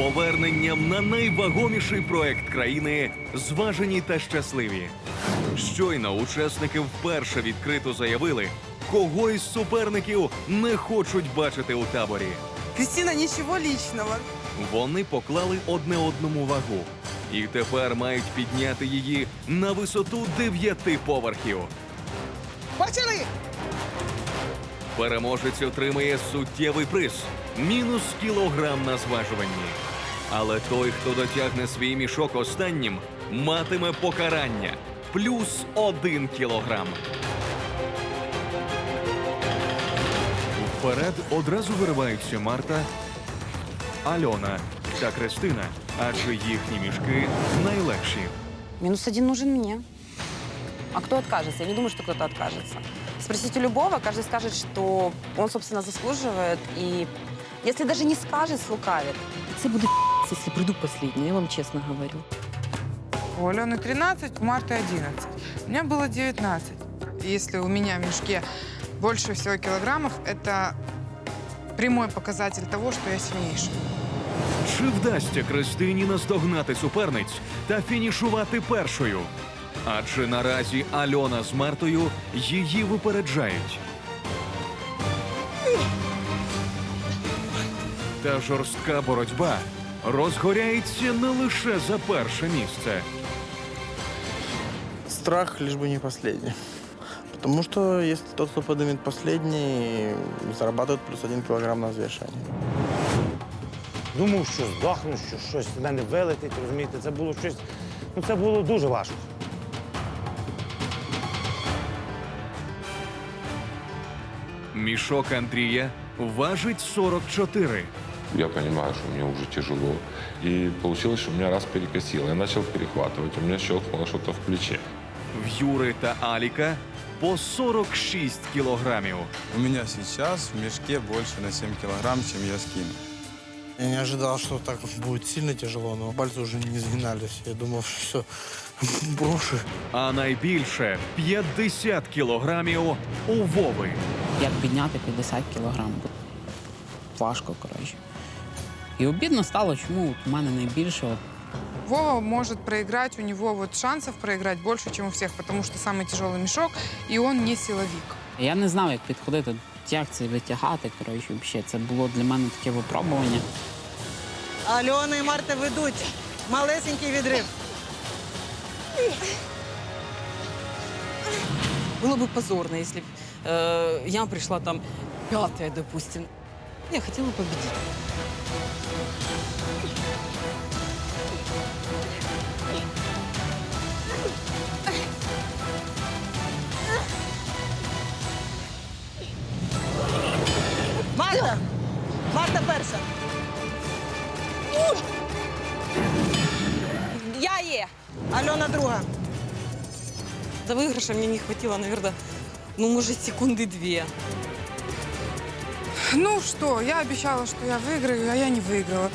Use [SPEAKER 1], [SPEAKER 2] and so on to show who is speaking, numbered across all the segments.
[SPEAKER 1] поверненням на найвагоміший проект країни зважені та щасливі. Щойно учасники вперше відкрито заявили, кого із суперників не хочуть бачити у таборі.
[SPEAKER 2] Кристина, ничего личного.
[SPEAKER 1] Вони поклали одне одному вагу і тепер мають підняти її на висоту дев'яти поверхів.
[SPEAKER 2] Почали!
[SPEAKER 1] Переможець отримає суттєвий приз мінус кілограм на зважуванні. Але той, хто дотягне свій мішок останнім, матиме покарання плюс один кілограм. Вперед одразу вириваються Марта, Альона та Кристина, адже їхні мішки найлегші.
[SPEAKER 3] Минус один нужен мне. А кто откажется? Я не думаю, что кто-то откажется. Спросите любого, каждый скажет, что он, собственно, заслуживает. И если даже не скажет, слукавит. Це буде если приду последний, я вам честно говорю.
[SPEAKER 2] У Алены 13, у Марты 11. У меня было 19. Если у меня в мешке больше всего килограммов, это прямой показатель того, что я сильнейшая.
[SPEAKER 1] Чи вдасться Кристині наздогнати суперниць та фінішувати першою? Адже наразі Альона з Мартою її випереджають. Та жорстка боротьба розгоряється не лише за перше місце.
[SPEAKER 4] Страх лишь бы не последний. Потому что если тот, кто поднимет последний, зарабатывает плюс один килограмм на взвешивание.
[SPEAKER 5] Думав, що здохну, що щось з мене вилетить, розумієте, це було щось. Ну, це було дуже важко.
[SPEAKER 1] Мішок Андрія важить 44.
[SPEAKER 6] Я понимаю, что мне уже тяжело. И получилось, что меня раз перекосило. Я начал перехватывать, у меня щелкнуло что-то в плече.
[SPEAKER 1] В Юри та Аліка по 46 кілограмів.
[SPEAKER 7] У меня сейчас в мешке больше на 7 килограмм, чем я скину.
[SPEAKER 4] Я не ожидал, что так будет сильно тяжело, но пальцы уже не сгинались. Я думал, что все, брошу.
[SPEAKER 1] А найбільше 50 кілограмів у Вови.
[SPEAKER 8] як підняти 50 кілограм. Важко, коротше. І обідно стало, чому от у мене найбільше от,
[SPEAKER 2] Вова может проиграть, у него вот шансов проиграть больше, чем у всех, потому что самый тяжелый мешок, и он не силовик.
[SPEAKER 8] Я не знав, як підходити, як це витягати. Коротше, взагалі. Це було для мене таке випробування.
[SPEAKER 9] Альона і Марта ведуть. Малесенький відрив.
[SPEAKER 3] Было бы позорно, если бы э, я пришла там пятая, допустим. Я хотела победить.
[SPEAKER 9] Марта! Марта перша.
[SPEAKER 3] Я е!
[SPEAKER 9] Альона друга.
[SPEAKER 3] До выигрыша мне не хватило, наверное, ну, может, секунды две.
[SPEAKER 2] Ну что, я обещала, что я выиграю, а я не выиграла.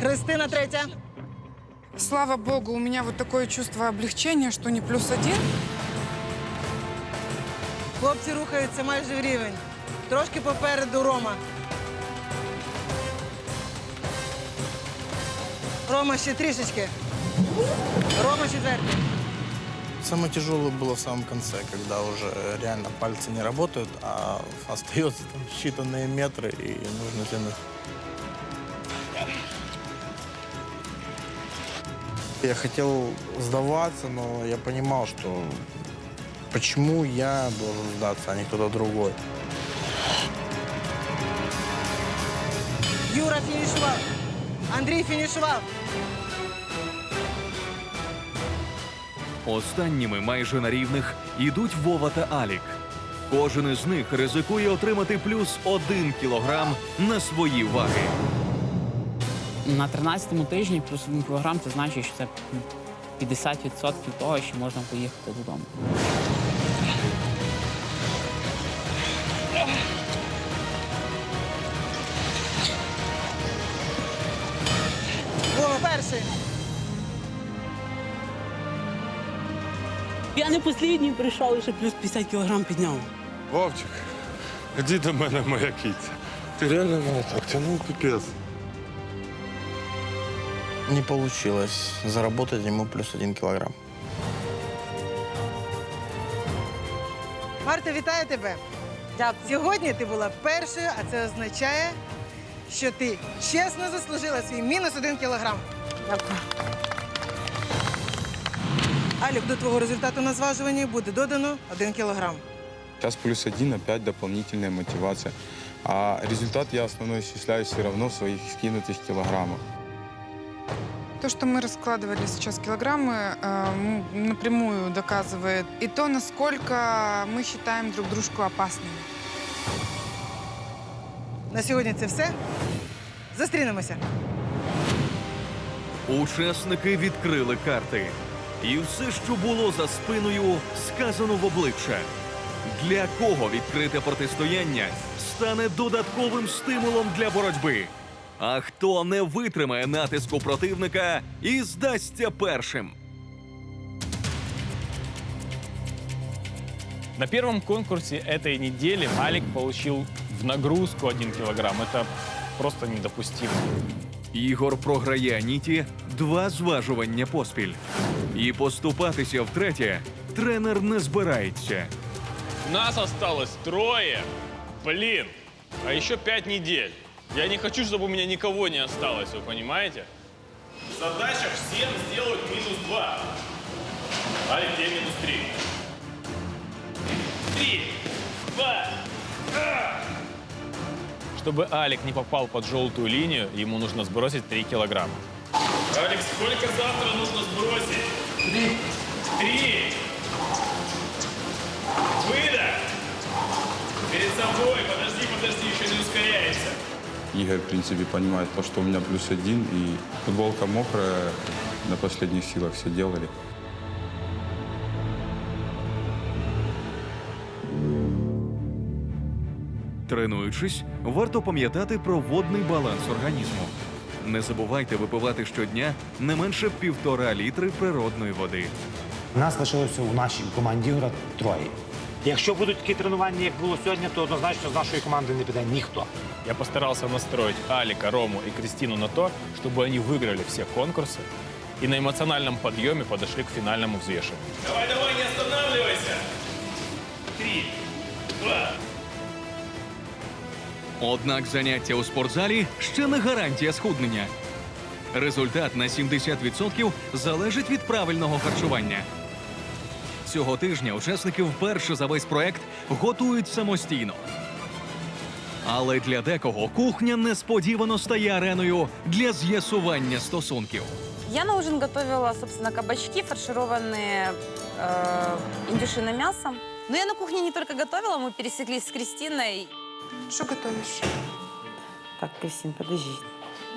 [SPEAKER 9] Христина третя.
[SPEAKER 2] Слава богу, у меня вот такое чувство облегчения, что не плюс один.
[SPEAKER 9] Хлопці рухаються майже в рівень. Трошки попереду Рома. Рома ще трішечки. Рома четвертий.
[SPEAKER 4] Самое тяжелое было в самом конце, когда уже реально пальцы не работают, а остается там считанные метры и нужно тянуть. Я хотел сдаваться, но я понимал, что почему я должен сдаться, а не кто-то другой.
[SPEAKER 9] Юра фінішував. Андрій фінішував.
[SPEAKER 1] Останніми майже на рівних ідуть Вова та Алік. Кожен із них ризикує отримати плюс один кілограм на свої ваги.
[SPEAKER 8] На 13-му тижні плюс 1 кілограм, це значить, що це 50% того, що можна поїхати додому.
[SPEAKER 9] Вова.
[SPEAKER 8] Я не послідній прийшов, ще плюс 50 кілограм підняв.
[SPEAKER 6] Вовчик, іди до мене, моя кіця. Ты реально мало так тянул, пипец.
[SPEAKER 4] Не получилось заработать ему плюс один килограмм.
[SPEAKER 9] Марта, вітаю тебе.
[SPEAKER 3] Дякую.
[SPEAKER 9] Сьогодні ти була першою, а це означає, що ти чесно заслужила свій мінус один кілограм.
[SPEAKER 3] Дякую.
[SPEAKER 9] Алік, до твого результату на зважуванні буде додано один кілограм.
[SPEAKER 7] Сейчас плюс один, опять дополнительная мотивация. А результат я основной исчисляю все равно в своих скинутых килограммах.
[SPEAKER 2] То, что мы раскладывали сейчас килограммы, э, м, напрямую доказывает и то, насколько мы считаем друг дружку опасными.
[SPEAKER 9] На сьогодні це все. Зустрінемося.
[SPEAKER 1] Учасники відкрили карти. І все, що було за спиною, сказано в обличчя. Для кого відкрите протистояння стане додатковим стимулом для боротьби? А хто не витримає натиску противника і здасться першим?
[SPEAKER 10] На первом конкурсе этой недели Алик получил в нагрузку 1 килограмм. Это просто недопустимо.
[SPEAKER 1] Ігор програє Аніті два зважування поспіль. І поступатися втретє тренер не збирається.
[SPEAKER 10] Нас осталось трое. Блин, а еще пять недель. Я не хочу, чтобы у меня никого не осталось, вы понимаете? Задача всем сделать минус два. Алик, тебе минус три. Три, два, а! Чтобы Алик не попал под желтую линию, ему нужно сбросить 3 килограмма. Алик, сколько завтра нужно сбросить? Три. Три. Выдох. Перед собой. Подожди, подожди, еще не ускоряйся.
[SPEAKER 7] Игорь, в принципе, понимает то, что у меня плюс один, и футболка мокрая, на последних силах все делали.
[SPEAKER 1] Тренуючись, варто пам'ятати про водний баланс організму. Не забувайте випивати щодня не менше півтора літри природної води.
[SPEAKER 5] Нас лишилося у нашій команді гра троє. Якщо будуть такі тренування, як було сьогодні, то однозначно з нашої команди не піде ніхто.
[SPEAKER 10] Я постарался настроить Алика, Рому и Кристину на то, чтобы они выиграли все конкурсы и на эмоциональном подъеме подошли к финальному взвешиванию. Давай, давай, не останавливайся! Три, два,
[SPEAKER 1] Однак заняття у спортзалі ще не гарантія схуднення. Результат на 70% залежить від правильного харчування. Цього тижня учасники вперше за весь проект готують самостійно. Але для декого кухня несподівано стає ареною для з'ясування стосунків.
[SPEAKER 3] Я на ужин готовила, собственно, кабачки, фаршированные э, индюшиным мясом. Но я на кухне не только готовила, мы пересеклись с Кристиной.
[SPEAKER 2] Что готовишь?
[SPEAKER 3] Так, Кристин, подожди.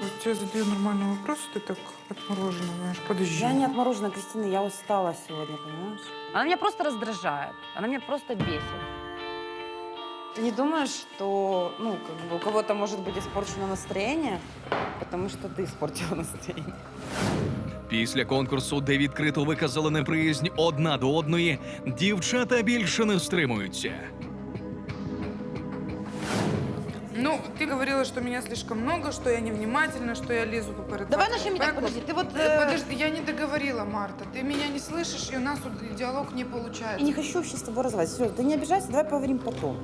[SPEAKER 2] Вот тебе задаю нормальный вопрос, ты так отмороженно, знаешь, подожди.
[SPEAKER 3] Я не отморожена, Кристина, я устала сегодня, понимаешь? Она меня просто раздражает, она меня просто бесит. Ты не думаешь, что ну, как бы у кого-то может быть испорчено настроение, потому что ты испортила настроение?
[SPEAKER 1] Після конкурсу, де відкрито виказали неприязнь одна до одної, дівчата більше не стримуються.
[SPEAKER 2] Ну, ты говорила, что меня слишком много, что я невнимательна, что я лезу поперед.
[SPEAKER 3] Давай
[SPEAKER 2] папы
[SPEAKER 3] начнем не
[SPEAKER 2] в
[SPEAKER 3] так,
[SPEAKER 2] пекло.
[SPEAKER 3] подожди. Ты вот...
[SPEAKER 2] Э,
[SPEAKER 3] э,
[SPEAKER 2] Подожди, я не договорила, Марта. Ты меня не слышишь, и у нас тут диалог не получается.
[SPEAKER 3] Я не хочу вообще с тобой разговаривать. Серьезно, ты не обижайся, давай поговорим потом.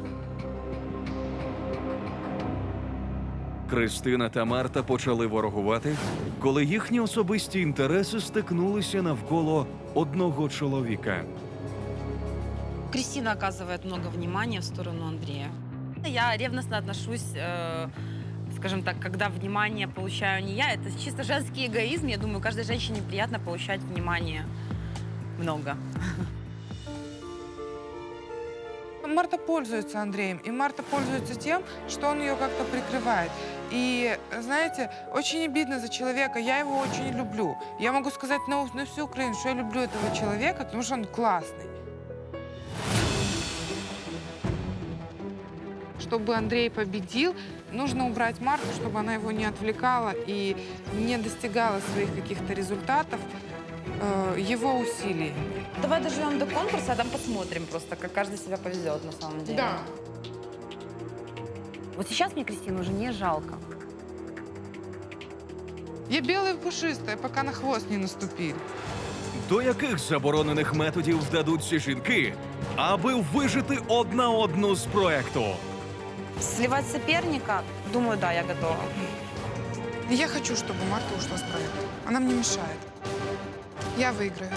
[SPEAKER 1] Кристина та Марта почали ворогувати, коли їхні особисті інтереси стикнулися навколо одного чоловіка.
[SPEAKER 3] Кристина оказывает много внимания в сторону Андрея. Я ревностно отношусь, э, скажем так, когда внимание получаю не я. Это чисто женский эгоизм. Я думаю, каждой женщине приятно получать внимание много.
[SPEAKER 2] Марта пользуется Андреем, и Марта пользуется тем, что он ее как-то прикрывает. И, знаете, очень обидно за человека. Я его очень люблю. Я могу сказать на, на всю Украину, что я люблю этого человека, потому что он классный. Чтобы Андрей победил, нужно убрать Марту, чтобы она его не отвлекала и не достигала своих каких-то результатов э, его усилиями.
[SPEAKER 3] Давай доживем до конкурса, а там посмотрим просто, как каждый себя повезет на самом деле. Вот сейчас мне Кристину уже не жалко.
[SPEAKER 2] Я белая и пушистая, пока на хвост не наступили.
[SPEAKER 1] До яких заборонених методів вдадуться жінки, аби вижити одна одну з проекту?
[SPEAKER 3] Сливать соперника? Думаю, да, я готова.
[SPEAKER 2] Я хочу, чтобы Марта ушла с проекта. Она мне мешает. Я выиграю.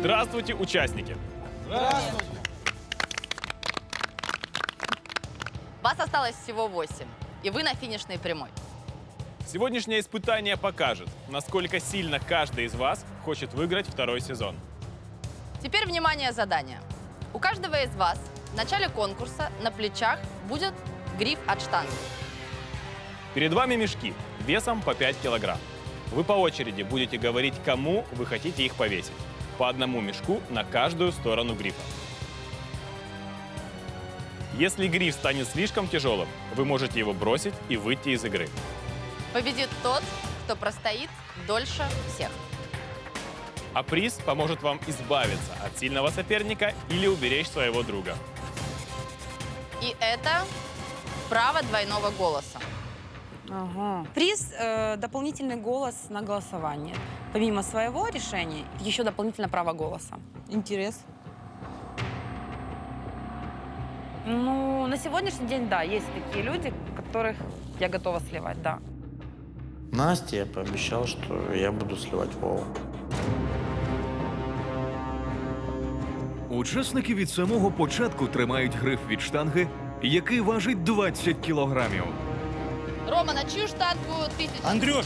[SPEAKER 10] Здравствуйте, участники!
[SPEAKER 11] Вас осталось всего 8, и вы на финишной прямой.
[SPEAKER 10] Сегодняшнее испытание покажет, насколько сильно каждый из вас хочет выиграть второй сезон.
[SPEAKER 11] Теперь внимание задание. У каждого из вас в начале конкурса на плечах будет гриф от штанги.
[SPEAKER 10] Перед вами мешки весом по 5 килограмм. Вы по очереди будете говорить, кому вы хотите их повесить. По одному мешку на каждую сторону грифа. Если гриф станет слишком тяжелым, вы можете его бросить и выйти из игры.
[SPEAKER 11] Победит тот, кто простоит дольше всех.
[SPEAKER 10] А приз поможет вам избавиться от сильного соперника или уберечь своего друга.
[SPEAKER 11] И это право двойного голоса.
[SPEAKER 3] Ага. Приз э, дополнительный голос на голосование. Помимо своего решения, еще дополнительно право голоса.
[SPEAKER 8] Інтерес.
[SPEAKER 3] Ну, на сегодняшний день, да, есть такие люди, которых я готова сливать, да.
[SPEAKER 4] Насте я пообещал, что я буду сливать Вову.
[SPEAKER 1] Учасники від самого початку тримають гриф від штанги, який важить 20 кілограмів.
[SPEAKER 11] Рома, на чью штангу тысяча?
[SPEAKER 5] Андрюш!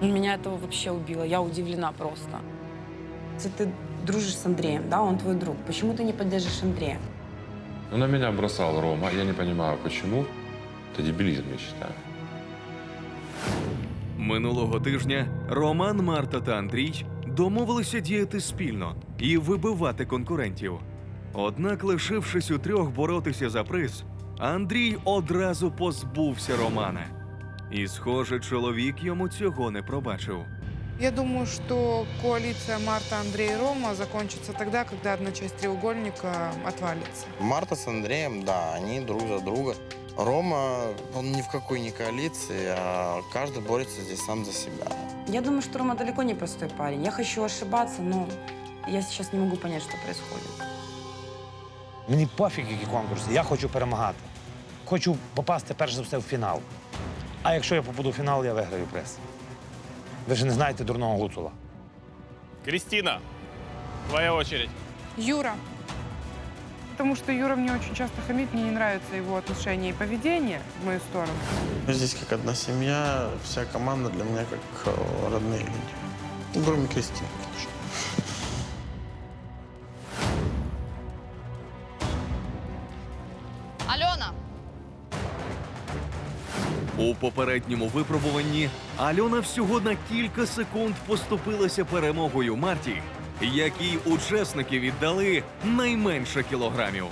[SPEAKER 3] Меня это вообще убило. Я удивлена просто. Если ты дружишь с Андреем, да, он твой друг, почему ты не поддержишь Андрея?
[SPEAKER 6] Ну, на меня бросал Рома. Я не понимаю, почему. Это дебилизм, я считаю.
[SPEAKER 1] Минулого тижня Роман, Марта та Андрій домовилися діяти спільно і вибивати конкурентів. Однак, лишившись у трьох боротися за приз, Андрій одразу позбувся Романа. І, схоже, чоловік йому цього не пробачив.
[SPEAKER 2] Я думаю, что коалиция Марта, Андрей и Рома закончится тогда, когда одна часть треугольника отвалится.
[SPEAKER 4] Марта с Андреем, да, они друг за друга. Рома, он ни в какой не коалиции, а каждый борется здесь сам за себя.
[SPEAKER 3] Я думаю, что Рома далеко не простой парень. Я хочу ошибаться, но я сейчас не могу понять, что происходит.
[SPEAKER 5] Мені пофіг, які конкурси. Я хочу перемагати. Хочу попасти перш за все в фінал. А якщо я попаду в фінал, я виграю приз. Ви ж не знаєте дурного гуцула.
[SPEAKER 10] Кристина, твоя очередь.
[SPEAKER 2] Юра. Потому что Юра мне очень часто хамит, мне не нравится его отношение и поведение в мою сторону.
[SPEAKER 4] Мы здесь как одна семья, вся команда для меня как э, родные люди. Ну, Кроме Кристины, конечно.
[SPEAKER 1] У попередньому випробуванні Альона всього на кілька секунд поступилася перемогою Марті, якій учасники віддали найменше кілограмів.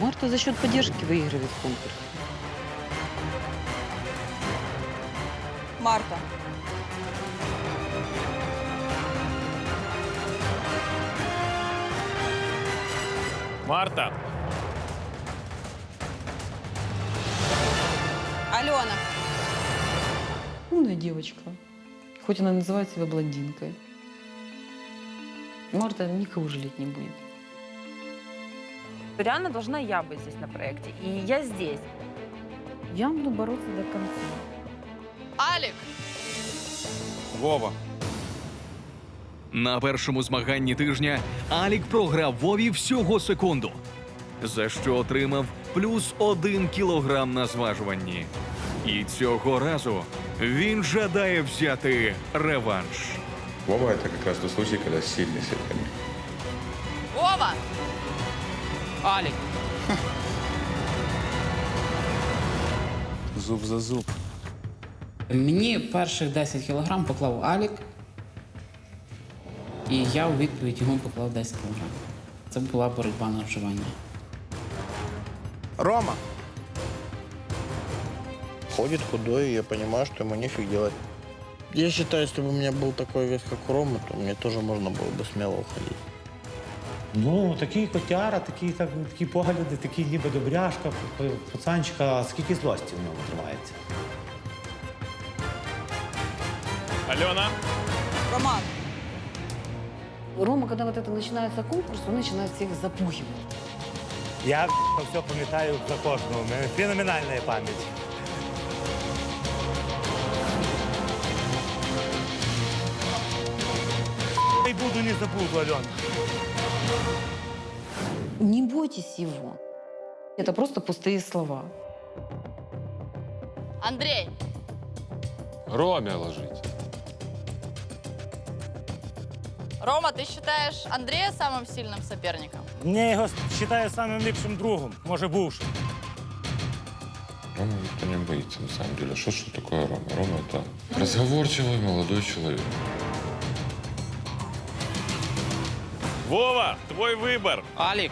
[SPEAKER 8] Марта за счет поддержки выигрывает конкурс.
[SPEAKER 3] Марта.
[SPEAKER 10] Марта,
[SPEAKER 3] Алена.
[SPEAKER 8] Умная девочка. Хоть она называет себя блондинкой. Марта никого жалеть не будет.
[SPEAKER 3] Реально должна я быть здесь на проекте. И я здесь. Я буду бороться до конца.
[SPEAKER 11] Алик,
[SPEAKER 7] Вова.
[SPEAKER 1] На першому змаганні тижня Алік програв Вові всього секунду, за що отримав плюс один кілограм на зважуванні. І цього разу він жадає взяти реванш.
[SPEAKER 6] Вова – это как раз тот случай, когда сильный.
[SPEAKER 11] Вова,
[SPEAKER 8] Алик,
[SPEAKER 7] Зуб за зуб.
[SPEAKER 8] мені перших 10 кілограм поклав Алік, і я у відповідь йому поклав 10 кілограм. Це була боротьба на вживання.
[SPEAKER 4] Рома! Ходит худой, и я понимаю, что ему нефиг делать. Я считаю, если бы у меня был такой вес, как у Ромы, то мне тоже можно было бы смело уходить.
[SPEAKER 5] Ну, такий котяра, такі, так, такі погляди, такі ніби добряшка, п- пацанчика, а скільки злості в ньому тримається.
[SPEAKER 10] Алена,
[SPEAKER 3] Роман. Рома, когда вот это начинается конкурс, он начинает всех запугивать.
[SPEAKER 5] Я все пам'ятаю за кожного. У мене феноменальна пам'ять. Не буду, не забуду, Альон.
[SPEAKER 3] Не бойтесь его. Это просто пустые слова.
[SPEAKER 11] Андрей,
[SPEAKER 6] Роме ложить.
[SPEAKER 11] Рома, ты считаешь Андрея самым сильным соперником?
[SPEAKER 5] Я його вважаю самим ліпшим другом, може бувшим.
[SPEAKER 6] Рома никто не боится, на самом деле. Что, что такое Рома? Рома – это разговорчивый молодой человек.
[SPEAKER 10] Вова, твой выбор.
[SPEAKER 8] Алік,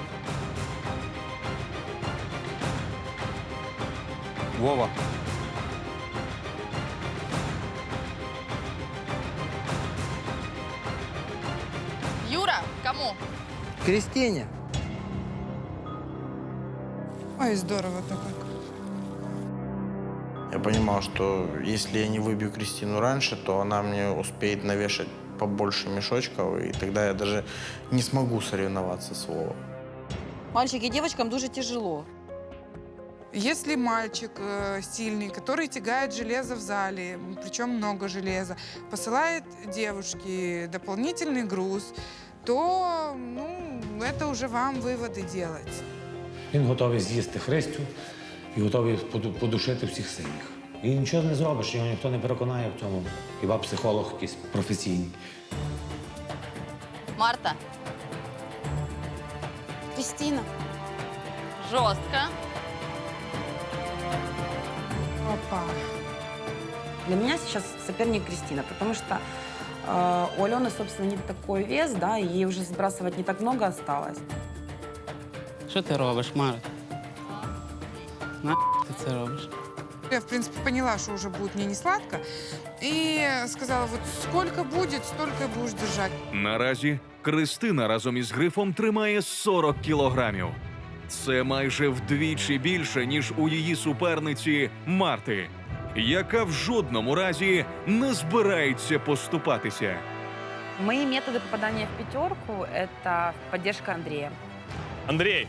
[SPEAKER 7] Вова.
[SPEAKER 11] Юра, кому?
[SPEAKER 9] Кристине.
[SPEAKER 2] Ой, здорово-то как.
[SPEAKER 4] Я понимал, что если я не выбью Кристину раньше, то она мне успеет навешать побольше мешочков, и тогда я даже не смогу соревноваться с Вовой.
[SPEAKER 3] Мальчики, девочкам дуже тяжело.
[SPEAKER 2] Если мальчик э, сильный, который тягает железо в зале, причем много железа, посылает девушке дополнительный груз, то ну, это уже вам выводы делать.
[SPEAKER 5] Він готовий з'їсти Христю і готовий поду- подушити всіх синіх. І нічого не зробиш, його ніхто не переконає в цьому. Хіба психолог якийсь професійний.
[SPEAKER 11] Марта,
[SPEAKER 3] Кристина.
[SPEAKER 11] жестко.
[SPEAKER 2] Опа.
[SPEAKER 3] Для меня сейчас соперник Кристина, потому что э, у Алены, собственно, не такой вес, да, и ей уже сбрасывать не так много осталось.
[SPEAKER 8] що ти робиш, Март? На ти це робиш?
[SPEAKER 2] Я, в принципе, поняла, что уже будет мне не сладко. И сказала, вот сколько будет, столько и будешь держать.
[SPEAKER 1] Наразі Кристина разом із грифом тримає 40 кілограмів. Це майже вдвічі більше, ніж у її суперниці Марти, яка в жодному разі не збирається поступатися.
[SPEAKER 3] Мои методы попадания в пятерку – это поддержка Андрея.
[SPEAKER 10] Андрей,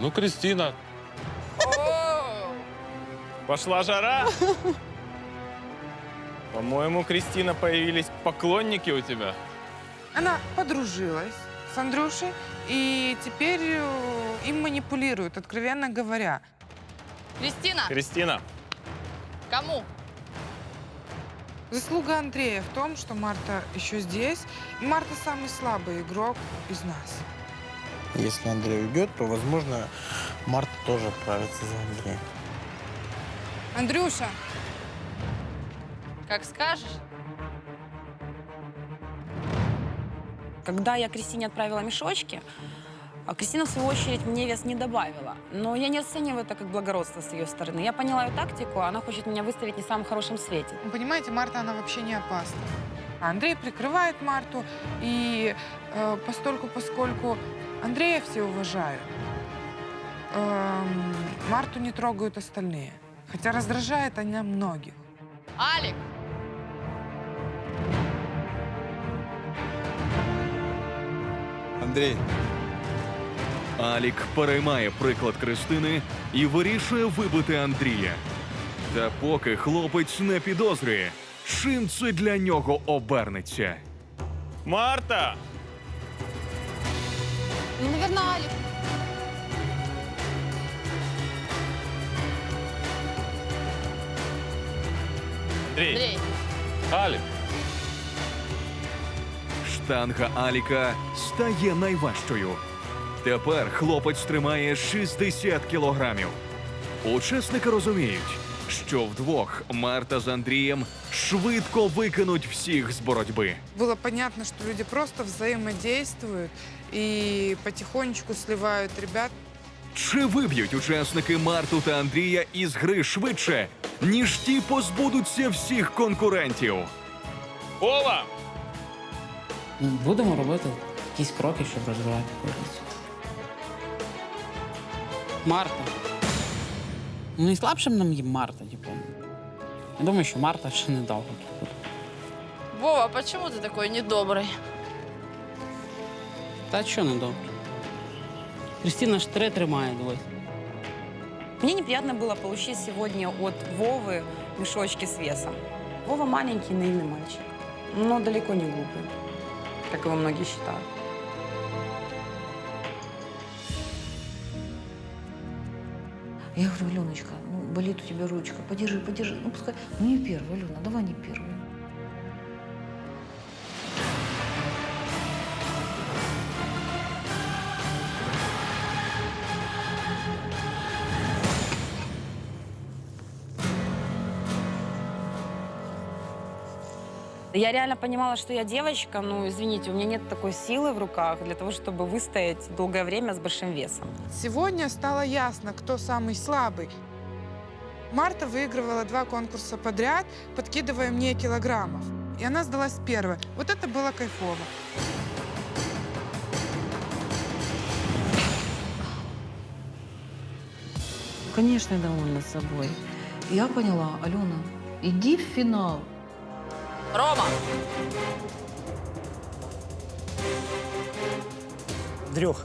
[SPEAKER 6] Ну, Кристина,
[SPEAKER 10] пошла жара. По-моему, Кристина, появились поклонники у тебя.
[SPEAKER 2] Она подружилась с Андрюшей, и теперь э, им манипулируют, откровенно говоря.
[SPEAKER 11] Кристина,
[SPEAKER 10] Кристина,
[SPEAKER 11] кому?
[SPEAKER 2] Заслуга Андрея в том, что Марта еще здесь. И Марта самый слабый игрок из нас.
[SPEAKER 4] Если Андрей уйдет, то, возможно, Марта тоже отправится за Андреем.
[SPEAKER 2] Андрюша,
[SPEAKER 11] Как скажешь.
[SPEAKER 3] Когда я Кристине отправила мешочки, а Кристина, в свою очередь, мне вес не добавила. Но я не оцениваю это как благородство с ее стороны. Я поняла ее тактику, она хочет меня выставить не в самом хорошем свете.
[SPEAKER 2] вы понимаете, Марта, она вообще не опасна. А Андрей прикрывает Марту, и э, постольку, поскольку Андрея все уважают, эм, Марту не трогают остальные. Хотя раздражает она многих.
[SPEAKER 11] Алик,
[SPEAKER 7] Андрей,
[SPEAKER 1] Алік переймає приклад Кристини і вирішує вибити Андрія. Та поки хлопець не підозрює, чим це для нього обернеться.
[SPEAKER 10] Марта,
[SPEAKER 3] Ну, наверное, Алик.
[SPEAKER 10] Андрей,
[SPEAKER 11] Андрей,
[SPEAKER 6] Алик,
[SPEAKER 1] Штанга Аліка стає найважчою. Тепер хлопець тримає 60 кілограмів. Учасники розуміють, що вдвох Марта з Андрієм швидко викинуть всіх з боротьби.
[SPEAKER 2] Было понятно, что люди просто взаимодействуют и потихонечку сливают ребят.
[SPEAKER 1] Чи виб'ють учасники Марту та Андрія із гри швидше, ніж ті позбудуться всіх конкурентів?
[SPEAKER 10] Вова!
[SPEAKER 8] Будемо робити якісь кроки, щоб розвивати коаліцію. Марта. Ну, найслабшим нам є Марта, типу. Я думаю, що Марта ще недовго тут буде.
[SPEAKER 11] Вова, почему ты такой недобрый?
[SPEAKER 8] Та що недовго? Кристина ж три тримає дивись.
[SPEAKER 3] Мне неприятно было получить сегодня от Вовы мешочки с весом. Вова маленький, наивный мальчик, но далеко не глупый, как его многие считают.
[SPEAKER 12] Я говорю, Аленочка, ну, болит у тебя ручка, подержи, подержи. Ну, пускай, ну, не первая, Алена, давай не первая.
[SPEAKER 3] Я реально понимала, что я девочка, ну, извините, у меня нет такой силы в руках для того, чтобы выстоять долгое время с большим весом.
[SPEAKER 2] Сегодня стало ясно, кто самый слабый. Марта выигрывала два конкурса подряд, подкидывая мне килограммов. И она сдалась первой. Вот это было кайфово.
[SPEAKER 12] Конечно, я довольна собой. Я поняла, Алена, иди в финал.
[SPEAKER 11] Рома!
[SPEAKER 5] Дрюх.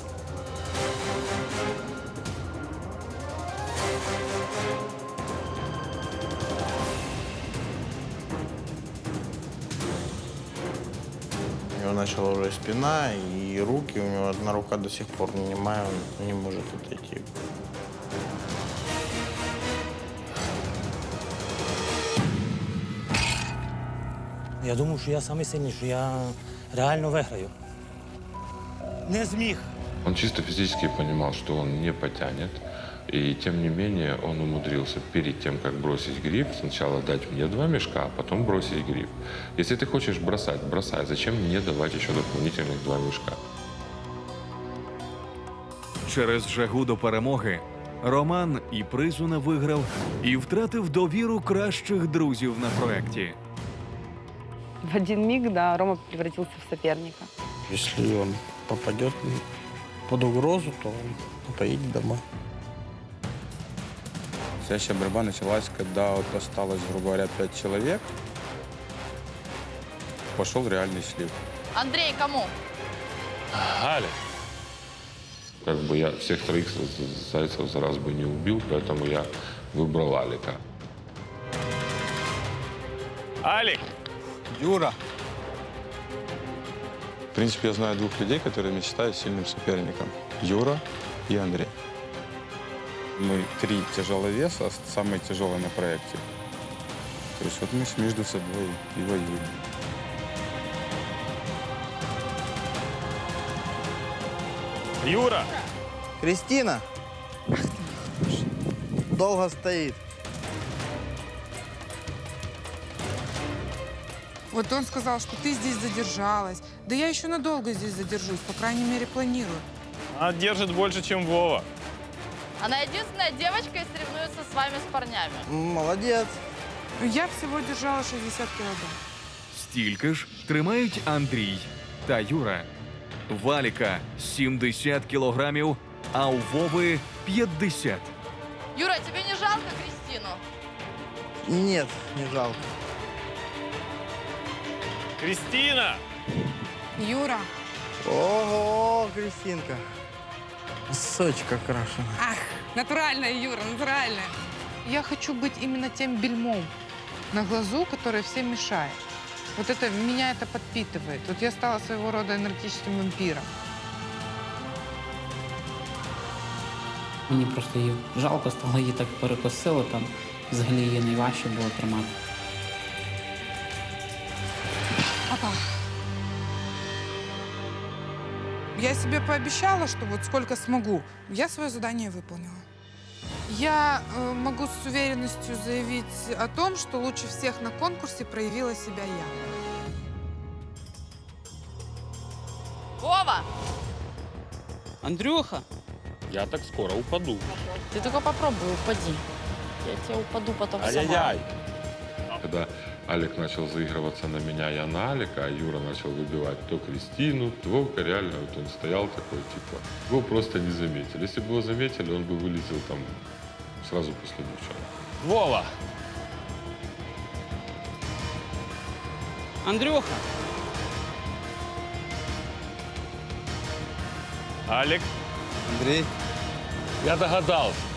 [SPEAKER 4] У него начала уже спина и руки. У него одна рука до сих пор не немая, он не может отойти.
[SPEAKER 5] Я думав, що я що я реально виграю. Не зміг.
[SPEAKER 6] Он чисто физически понимал, что он не потянет. И тем не менее он умудрился перед тем, как бросить гриф, сначала дать мне два мешка, а потом бросить гриф. Если ты хочешь бросать, бросай. Зачем мне давать еще дополнительных два мешка?
[SPEAKER 1] Через жагу до перемоги Роман і призу не виграв, і втратив довіру кращих друзів на проекті.
[SPEAKER 3] В один миг, да, Рома превратился в соперника.
[SPEAKER 4] Если он попадет под угрозу, то он поедет домой.
[SPEAKER 7] Настоящая борьба началась, когда вот осталось, грубо говоря, пять человек. Пошел реальный слив.
[SPEAKER 11] Андрей, кому?
[SPEAKER 10] Галя!
[SPEAKER 6] Как бы я всех троих зайцев за раз бы не убил, поэтому я выбрал Алика.
[SPEAKER 10] Алик!
[SPEAKER 7] Юра! В принципе, я знаю двух людей, которые меня считают сильным соперником. Юра и Андрей. Мы три тяжеловеса, самые тяжелые на проекте. То есть вот мы между собой и воюем.
[SPEAKER 10] Юра!
[SPEAKER 4] Кристина! Долго стоит.
[SPEAKER 2] Вот он сказал, что ты здесь задержалась. Да я еще надолго здесь задержусь, по крайней мере, планирую.
[SPEAKER 10] Она держит больше, чем Вова.
[SPEAKER 11] Она единственная девочка и соревнуется с вами с парнями.
[SPEAKER 4] Молодец.
[SPEAKER 2] Я всего держала 60 килограмм.
[SPEAKER 1] Стільки ж тримають Андрій та Юра. Валіка 70 кілограмів, а у Вови 50.
[SPEAKER 11] Юра, тебе не жалко Кристину?
[SPEAKER 4] Нет, не жалко.
[SPEAKER 10] Кристина!
[SPEAKER 2] Юра,
[SPEAKER 4] Ого, Кристинка. Сочка крашена.
[SPEAKER 2] ах, натуральная, Юра, натуральная. Я хочу быть именно тем бельмом на глазу, который всем мешает. Вот это меня это подпитывает. Вот я стала своего рода энергетическим вампиром.
[SPEAKER 8] Мені просто її жалко стало, її так перекосило там. Взагалі її найважче було тримати.
[SPEAKER 2] Опа. Я себе пообещала, что вот сколько смогу. Я свое задание выполнила. Я э, могу с уверенностью заявить о том, что лучше всех на конкурсе проявила себя я.
[SPEAKER 11] Вова!
[SPEAKER 10] Андрюха, я так скоро упаду.
[SPEAKER 11] Ты только попробуй, упади. Я тебе упаду потом сама.
[SPEAKER 6] Когда Алик начал заигрываться на меня, я на Алика, а Юра начал выбивать то Кристину, то Вовка реально вот он стоял такой, типа, его просто не заметили. Если бы его заметили, он бы вылетел там сразу после девчонок.
[SPEAKER 10] Вова! Андрюха! Алик,
[SPEAKER 7] Андрей,
[SPEAKER 10] я догадался.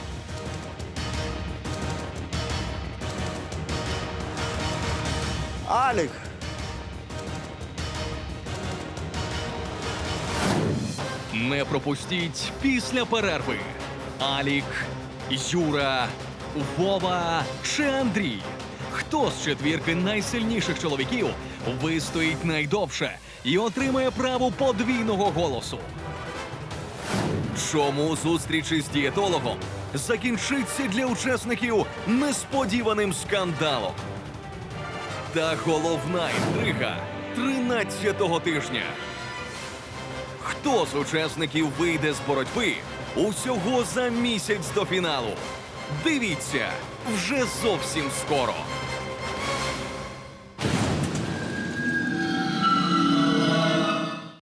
[SPEAKER 4] Алик!
[SPEAKER 1] Не пропустіть після перерви. Алік, Юра, Вова чи Андрій. Хто з четвірки найсильніших чоловіків вистоїть найдовше і отримає право подвійного голосу? Чому зустріч із дієтологом закінчиться для учасників несподіваним скандалом? Та головна інтрига 13-го тижня. Хто з учасників вийде з боротьби усього за місяць до фіналу? Дивіться вже зовсім скоро.